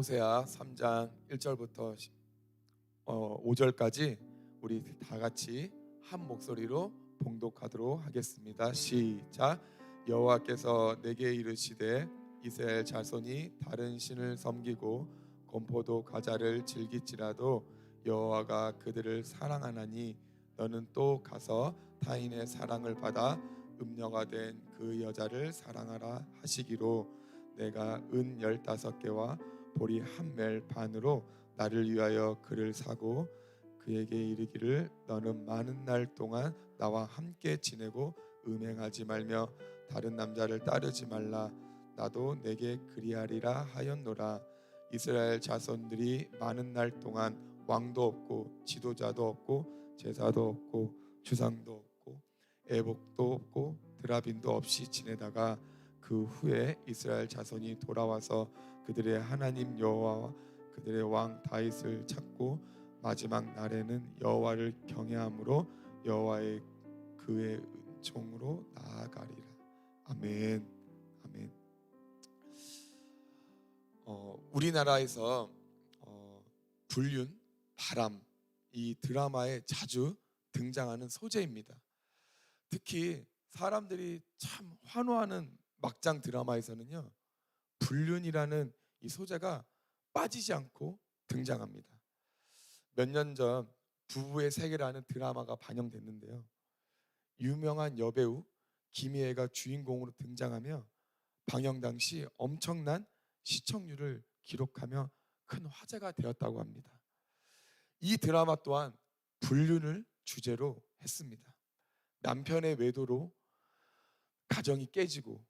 호세아 3장 1절부터 5절까지 우리 다 같이 한 목소리로 봉독하도록 하겠습니다. 시작. 여호와께서 내게 이르시되 이스라엘 자손이 다른 신을 섬기고 건포도 과자를 즐길지라도 여호와가 그들을 사랑하나니 너는 또 가서 타인의 사랑을 받아 음녀가 된 그 여자를 사랑하라 하시기로 내가 은 열다섯 개와 보리 한 멜 반으로 나를 위하여 그를 사고 그에게 이르기를 너는 많은 날 동안 나와 함께 지내고 음행하지 말며 다른 남자를 따르지 말라. 나도 내게 그리하리라 하였노라. 이스라엘 자손들이 많은 날 동안 왕도 없고 지도자도 없고 제사도 없고 주상도 없고 애복도 없고 드라빈도 없이 지내다가 그 후에 이스라엘 자손이 돌아와서 그들의 하나님 여호와와 그들의 왕 다윗을 찾고 마지막 날에는 여호와를 경외함으로 여호와의 그의 은총으로 나아가리라. 아멘. 아멘. 어, 우리나라에서 어, 불륜, 바람 이 드라마에 자주 등장하는 소재입니다. 특히 사람들이 참 환호하는 막장 드라마에서는요 불륜이라는 이 소재가 빠지지 않고 등장합니다. 몇 년 전 부부의 세계라는 드라마가 반영됐는데요. 유명한 여배우 김희애가 주인공으로 등장하며 방영 당시 엄청난 시청률을 기록하며 큰 화제가 되었다고 합니다. 이 드라마 또한 불륜을 주제로 했습니다. 남편의 외도로 가정이 깨지고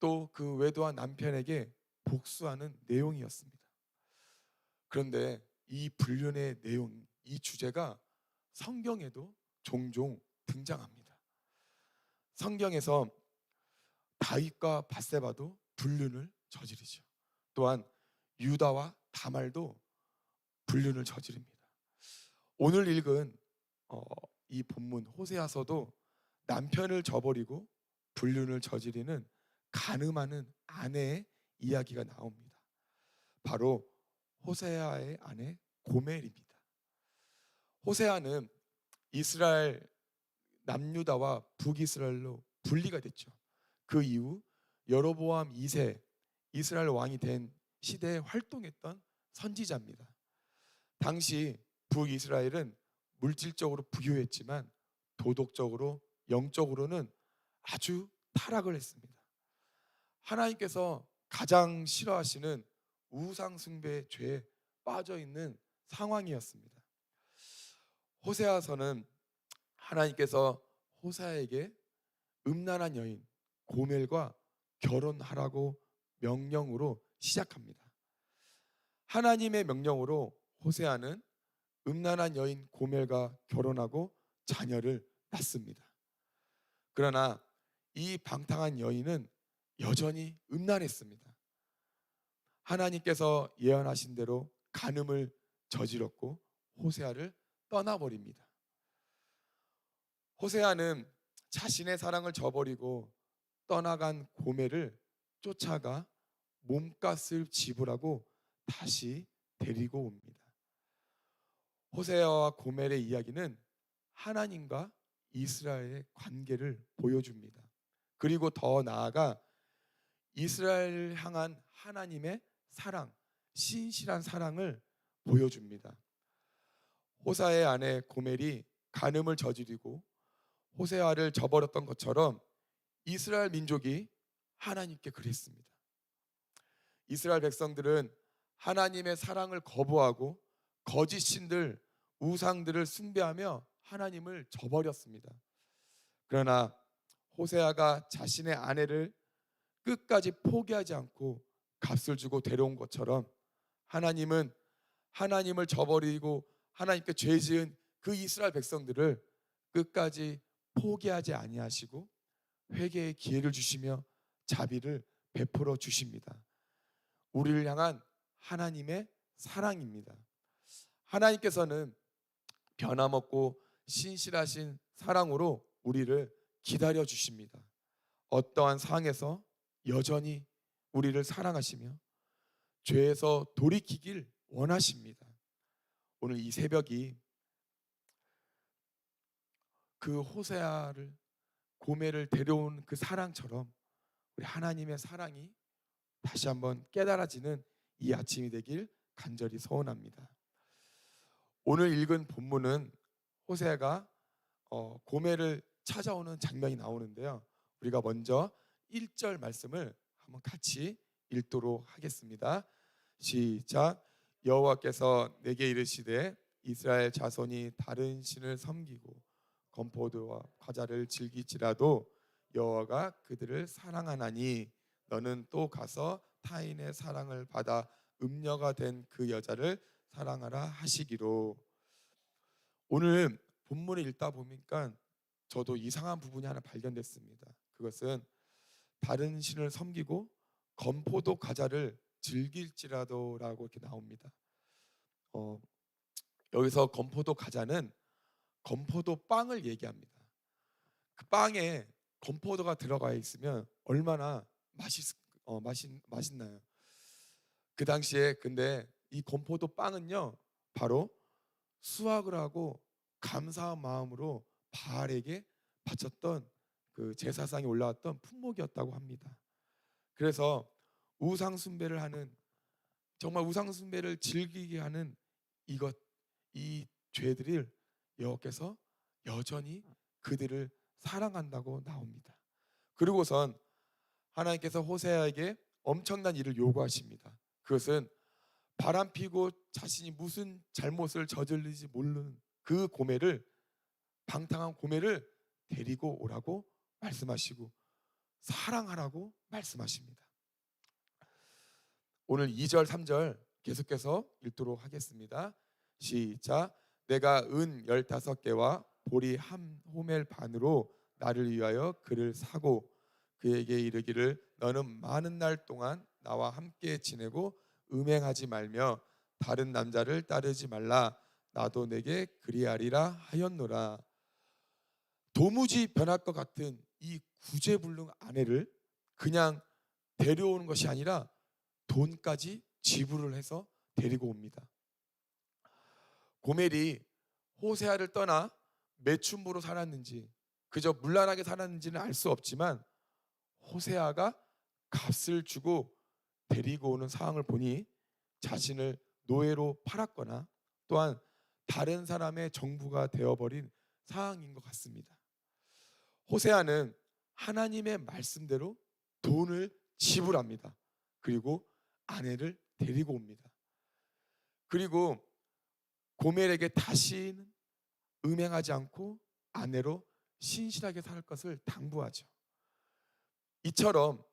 또 그 외도한 남편에게 복수하는 내용이었습니다. 그런데 이 불륜의 내용, 이 주제가 성경에도 종종 등장합니다. 성경에서 다윗과 바세바도 불륜을 저지르죠. 또한 유다와 다말도 불륜을 저지릅니다. 오늘 읽은 어, 이 본문 호세아서도 남편을 저버리고 불륜을 저지르는 가늠하는 아내의 이야기가 나옵니다. 바로 호세아의 아내 고멜입니다. 호세아는 이스라엘 남유다와 북이스라엘로 분리가 됐죠. 그 이후 여로보암 2세 이스라엘 왕이 된 시대에 활동했던 선지자입니다. 당시 북이스라엘은 물질적으로 부유했지만 도덕적으로 영적으로는 아주 타락을 했습니다. 하나님께서 가장 싫어하시는 우상 숭배의 죄에 빠져 있는 상황이었습니다. 호세아서는 하나님께서 호세아에게 음란한 여인 고멜과 결혼하라고 명령으로 시작합니다. 하나님의 명령으로 호세아는 음란한 여인 고멜과 결혼하고 자녀를 낳습니다. 그러나 이 방탕한 여인은 여전히 음란했습니다. 하나님께서 예언하신 대로 간음을 저질렀고 호세아를 떠나버립니다. 호세아는 자신의 사랑을 저버리고 떠나간 고멜을 쫓아가 몸값을 지불하고 다시 데리고 옵니다. 호세아와 고멜의 이야기는 하나님과 이스라엘의 관계를 보여줍니다. 그리고 더 나아가 이스라엘을 향한 하나님의 사랑, 신실한 사랑을 보여줍니다. 호사의 아내 고멜이 간음을 저지르고 호세아를 저버렸던 것처럼 이스라엘 민족이 하나님께 그랬습니다. 이스라엘 백성들은 하나님의 사랑을 거부하고 거짓 신들, 우상들을 숭배하며 하나님을 저버렸습니다. 그러나 호세아가 자신의 아내를 끝까지 포기하지 않고 값을 주고 데려온 것처럼 하나님은 하나님을 저버리고 하나님께 죄 지은 그 이스라엘 백성들을 끝까지 포기하지 아니하시고 회개의 기회를 주시며 자비를 베풀어 주십니다. 우리를 향한 하나님의 사랑입니다. 하나님께서는 변함없고 신실하신 사랑으로 우리를 기다려 주십니다. 어떠한 상황에서 여전히 우리를 사랑하시며 죄에서 돌이키길 원하십니다. 오늘 이 새벽이 그 호세아를 고매를 데려온 그 사랑처럼 우리 하나님의 사랑이 다시 한번 깨달아지는 이 아침이 되길 간절히 소원합니다. 오늘 읽은 본문은 호세아가 어, 고매를 찾아오는 장면이 나오는데요. 우리가 먼저 1절 말씀을 한번 같이 읽도록 하겠습니다. 시작. 여호와께서 내게 이르시되 이스라엘 자손이 다른 신을 섬기고 건포도와 과자를 즐기지라도 여호와가 그들을 사랑하나니 너는 또 가서 타인의 사랑을 받아 음녀가 된 그 여자를 사랑하라 하시기로 오늘 본문을 읽다 보니까 저도 이상한 부분이 하나 발견됐습니다. 그것은 다른 신을 섬기고 건포도 과자를 즐길지라도라고 이렇게 나옵니다. 어, 여기서 건포도 과자는 건포도 빵을 얘기합니다. 그 빵에 건포도가 들어가 있으면 얼마나 맛있 어, 맛있 맛있나요? 그 당시에 근데 이 건포도 빵은요 바로 수확을 하고 감사한 마음으로 바알에게 바쳤던 그 제사상에 올라왔던 품목이었다고 합니다. 그래서 우상 숭배를 하는 정말 우상 숭배를 즐기게 하는 이것 이 죄들을 여호와께서 여전히 그들을 사랑한다고 나옵니다. 그리고선 하나님께서 호세아에게 엄청난 일을 요구하십니다. 그것은 바람 피고 자신이 무슨 잘못을 저질리지 모르는 그 고매를 방탕한 고매를 데리고 오라고 말씀하시고 사랑하라고 말씀하십니다. 오늘 2절 3절 계속해서 읽도록 하겠습니다. 시작. 내가 은 15개와 보리 한 호멜 반으로 나를 위하여 그를 사고 그에게 이르기를 너는 많은 날 동안 나와 함께 지내고 음행하지 말며 다른 남자를 따르지 말라 나도 내게 그리하리라 하였노라 도무지 변할 것 같은 이 구제불능 아내를 그냥 데려오는 것이 아니라 돈까지 지불을 해서 데리고 옵니다. 고멜이 호세아를 떠나 매춘부로 살았는지 그저 물란하게 살았는지는 알 수 없지만 호세아가 값을 주고 데리고 오는 상황을 보니 자신을 노예로 팔았거나 또한 다른 사람의 정부가 되어버린 상황인 것 같습니다. 호세아는 하나님의 말씀대로 돈을 지불합니다. 그리고 아내를 데리고 옵니다. 그리고 고멜에게 다시는 음행하지 않고 아내로 신실하게 살 것을 당부하죠. 이처럼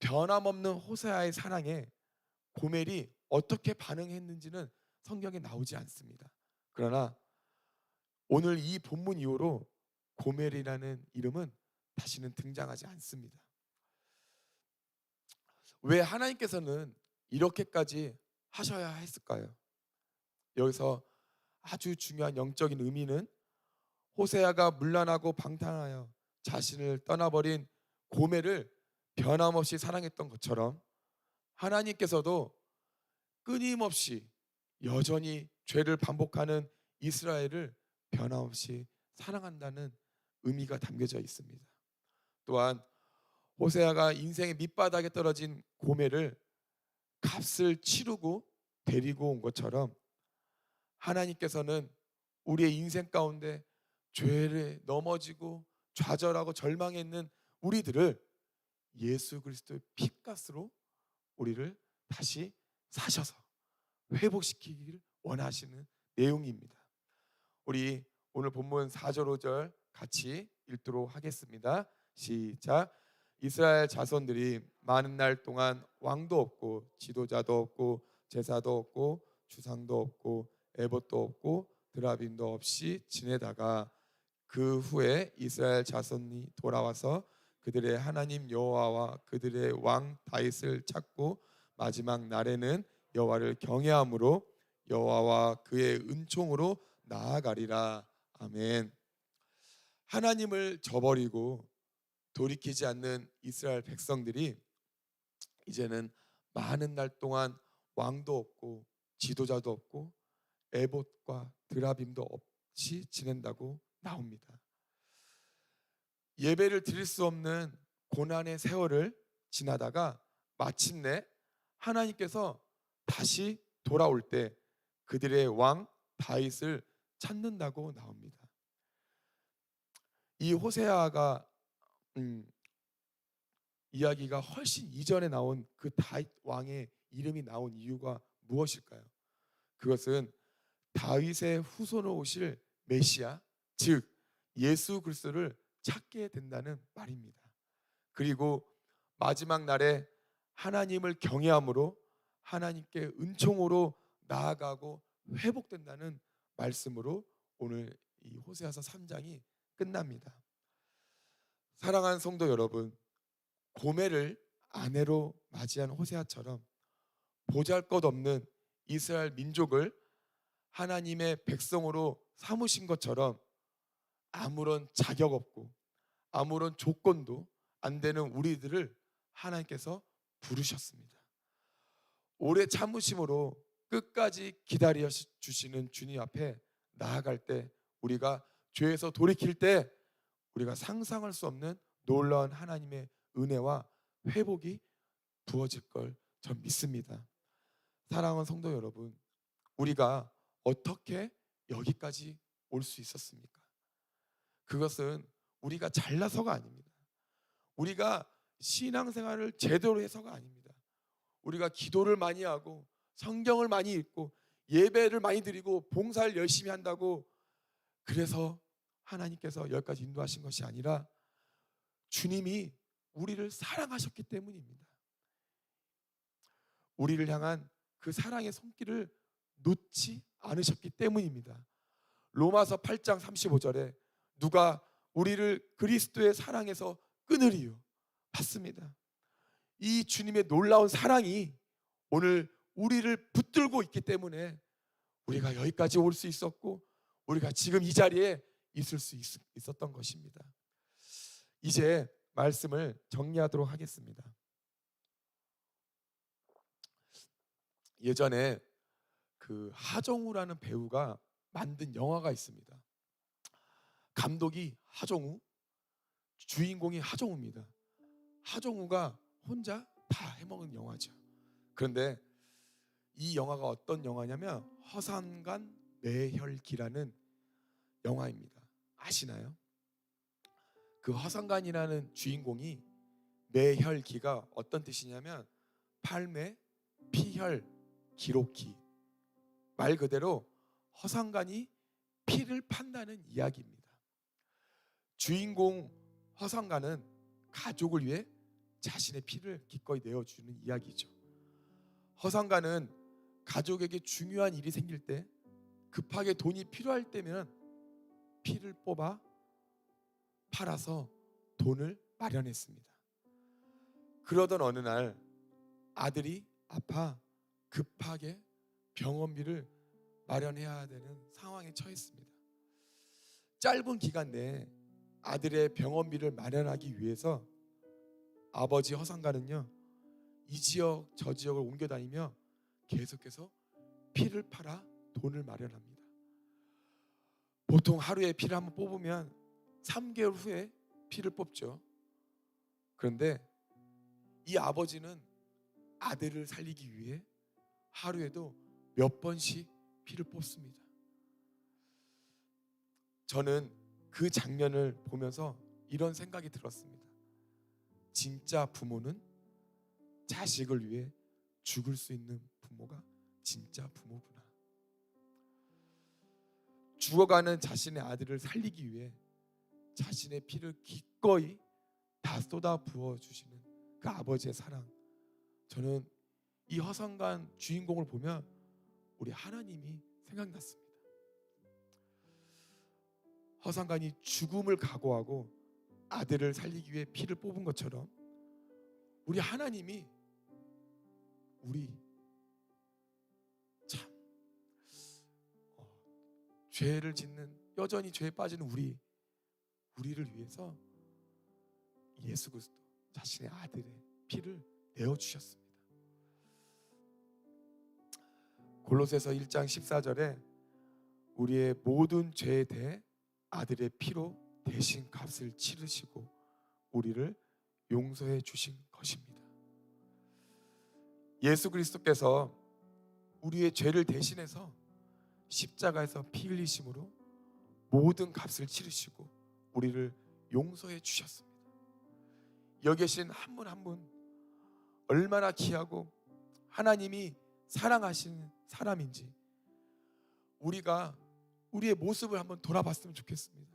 변함없는 호세아의 사랑에 고멜이 어떻게 반응했는지는 성경에 나오지 않습니다. 그러나 오늘 이 본문 이후로 고멜이라는 이름은 다시는 등장하지 않습니다. 왜 하나님께서는 이렇게까지 하셔야 했을까요? 여기서 아주 중요한 영적인 의미는 호세아가 물란하고 방탕하여 자신을 떠나버린 고멜을 변함없이 사랑했던 것처럼 하나님께서도 끊임없이 여전히 죄를 반복하는 이스라엘을 변함없이 사랑한다는 의미가 담겨져 있습니다. 또한 호세아가 인생의 밑바닥에 떨어진 고멜을 값을 치르고 데리고 온 것처럼 하나님께서는 우리의 인생 가운데 죄를 넘어지고 좌절하고 절망해 있는 우리들을 예수 그리스도의 피값으로 우리를 다시 사셔서 회복시키기를 원하시는 내용입니다. 우리 오늘 본문 4절 5절 같이 읽도록 하겠습니다. 시작. 이스라엘 자손들이 많은 날 동안 왕도 없고 지도자도 없고 제사도 없고 주상도 없고 에봇도 없고 드라빈도 없이 지내다가 그 후에 이스라엘 자손이 돌아와서 그들의 하나님 여호와와 그들의 왕 다윗을 찾고 마지막 날에는 여호와를 경외함으로 여호와와 그의 은총으로 나아가리라 아멘. 하나님을 저버리고 돌이키지 않는 이스라엘 백성들이 이제는 많은 날 동안 왕도 없고 지도자도 없고 에봇과 드라빔도 없이 지낸다고 나옵니다. 예배를 드릴 수 없는 고난의 세월을 지나다가 마침내 하나님께서 다시 돌아올 때 그들의 왕 다윗을 찾는다고 나옵니다. 이 호세아가 음, 이야기가 훨씬 이전에 나온 그 다윗 왕의 이름이 나온 이유가 무엇일까요? 그것은 다윗의 후손으로 오실 메시아, 즉 예수 그리스도를 찾게 된다는 말입니다. 그리고 마지막 날에 하나님을 경외함으로 하나님께 은총으로 나아가고 회복된다는 말씀으로 오늘 이 호세아서 3장이 끝납니다. 사랑하는 성도 여러분, 고매를 아내로 맞이한 호세아처럼 보잘것없는 이스라엘 민족을 하나님의 백성으로 삼으신 것처럼 아무런 자격 없고 아무런 조건도 안 되는 우리들을 하나님께서 부르셨습니다. 오래 참으심으로 끝까지 기다려 주시는 주님 앞에 나아갈 때 우리가 죄에서 돌이킬 때 우리가 상상할 수 없는 놀라운 하나님의 은혜와 회복이 부어질 걸 전 믿습니다. 사랑하는 성도 여러분, 우리가 어떻게 여기까지 올 수 있었습니까? 그것은 우리가 잘나서가 아닙니다. 우리가 신앙생활을 제대로 해서가 아닙니다. 우리가 기도를 많이 하고 성경을 많이 읽고 예배를 많이 드리고 봉사를 열심히 한다고 그래서 하나님께서 여기까지 인도하신 것이 아니라 주님이 우리를 사랑하셨기 때문입니다. 우리를 향한 그 사랑의 손길을 놓지 않으셨기 때문입니다. 로마서 8장 35절에 누가 우리를 그리스도의 사랑에서 끊으리요. 맞습니다. 이 주님의 놀라운 사랑이 오늘 우리를 붙들고 있기 때문에 우리가 여기까지 올 수 있었고 우리가 지금 이 자리에 있을 수 있, 있었던 것입니다. 이제 말씀을 정리하도록 하겠습니다. 예전에 그 하정우라는 배우가 만든 영화가 있습니다. 감독이 하정우, 주인공이 하정우입니다. 하정우가 혼자 다 해먹은 영화죠. 그런데 이 영화가 어떤 영화냐면 허산간 매혈기라는 영화입니다. 아시나요? 그 허상간이라는 주인공이 매혈기가 어떤 뜻이냐면 팔매, 피혈, 기록기 말 그대로 허상간이 피를 판다는 이야기입니다. 주인공 허상간은 가족을 위해 자신의 피를 기꺼이 내어주는 이야기죠. 허상간은 가족에게 중요한 일이 생길 때 급하게 돈이 필요할 때면 피를 뽑아 팔아서 돈을 마련했습니다. 그러던 어느 날 아들이 아파 급하게 병원비를 마련해야 되는 상황에 처했습니다. 짧은 기간 내에 아들의 병원비를 마련하기 위해서 아버지 허상가는요 이 지역 저 지역을 옮겨 다니며 계속해서 피를 팔아 돈을 마련합니다. 보통 하루에 피를 한번 뽑으면 3개월 후에 피를 뽑죠. 그런데 이 아버지는 아들을 살리기 위해 하루에도 몇 번씩 피를 뽑습니다. 저는 그 장면을 보면서 이런 생각이 들었습니다. 진짜 부모는 자식을 위해 죽을 수 있는 부모가 진짜 부모구나. 죽어가는 자신의 아들을 살리기 위해 자신의 피를 기꺼이 다 쏟아 부어 주시는 그 아버지의 사랑. 저는 이 허상간 주인공을 보면 우리 하나님이 생각났습니다. 허상간이 죽음을 각오하고 아들을 살리기 위해 피를 뽑은 것처럼 우리 하나님이 우리 죄를 짓는 여전히 죄에 빠지는 우리 우리를 위해서 예수 그리스도 자신의 아들의 피를 내어 주셨습니다. 골로새서 1장 14절에 우리의 모든 죄에 대해 아들의 피로 대신 값을 치르시고 우리를 용서해 주신 것입니다. 예수 그리스도께서 우리의 죄를 대신해서 십자가에서 피 흘리심으로 모든 값을 치르시고 우리를 용서해 주셨습니다. 여기 계신 한 분 한 분 얼마나 귀하고 하나님이 사랑하시는 사람인지 우리가 우리의 모습을 한번 돌아봤으면 좋겠습니다.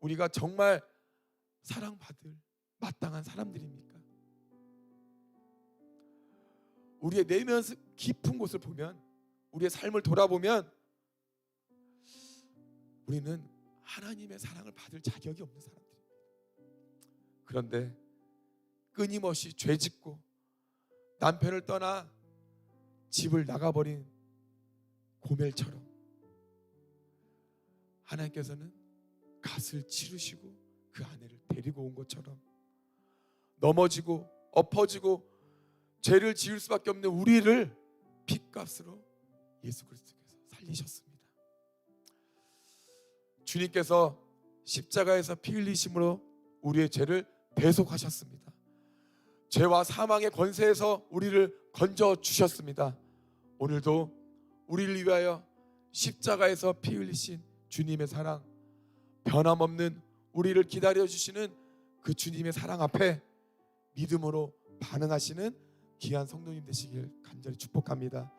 우리가 정말 사랑받을 마땅한 사람들입니까? 우리의 내면 깊은 곳을 보면 우리의 삶을 돌아보면 우리는 하나님의 사랑을 받을 자격이 없는 사람들입니다. 그런데 끊임없이 죄 짓고 남편을 떠나 집을 나가버린 고멜처럼 하나님께서는 갓을 치르시고 그 아내를 데리고 온 것처럼 넘어지고 엎어지고 죄를 지을 수밖에 없는 우리를 핏값으로 예수 그리스도께서 살리셨습니다. 주님께서 십자가에서 피 흘리심으로 우리의 죄를 대속하셨습니다. 죄와 사망의 권세에서 우리를 건져 주셨습니다. 오늘도 우리를 위하여 십자가에서 피 흘리신 주님의 사랑, 변함없는 우리를 기다려 주시는 그 주님의 사랑 앞에 믿음으로 반응하시는 귀한 성도님 되시길 간절히 축복합니다.